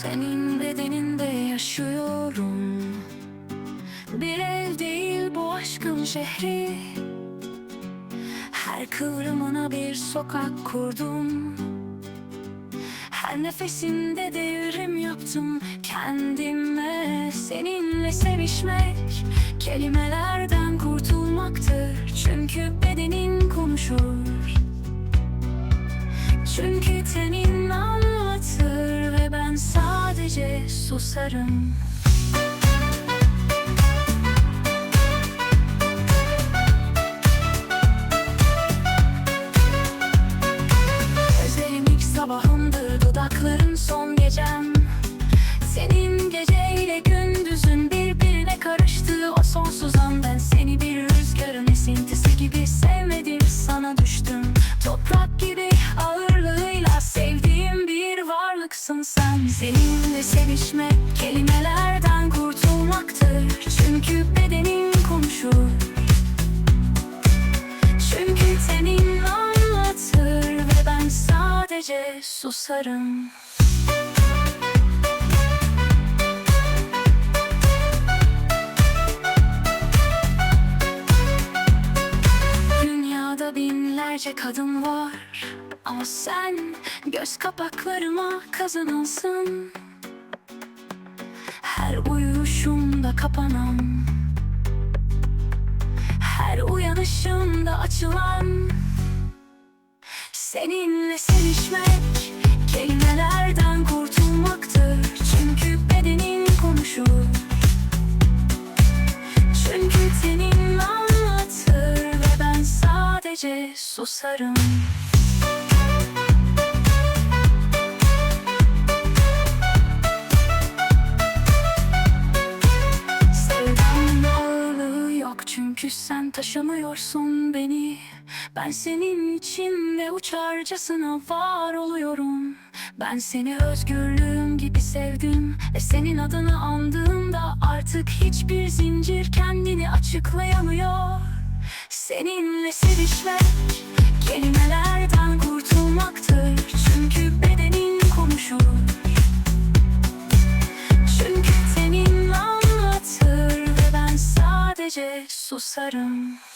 Senin bedeninde yaşıyorum. Bir ev değil bu aşkın şehri. Her kıvrımına bir sokak kurdum. Her nefesimde devrim yaptım kendime. Seninle sevişmek kelimelerden kurtulmaktır. Çünkü bedenin konuşur susarım Seninle sevişmek kelimelerden kurtulmaktır. Çünkü bedenin konuşur Çünkü tenin anlatır ve ben sadece susarım. Dünyada binlerce kadın var Ama sen göz kapaklarıma kazanılsın. Her uyuşumda kapanan Her uyanışımda açılan. Seninle sevişmek Kelimelerden kurtulmaktır. Çünkü bedenin konuşur. Çünkü tenin anlatır ve ben sadece susarım taşımıyorsun beni. Ben senin için ve uçarcasına var oluyorum. Ben seni özgürlüğüm gibi sevdim Ve senin adını andığımda artık hiçbir zincir kendini açıklayamıyor. Seninle sevişmek kelimelerden çünkü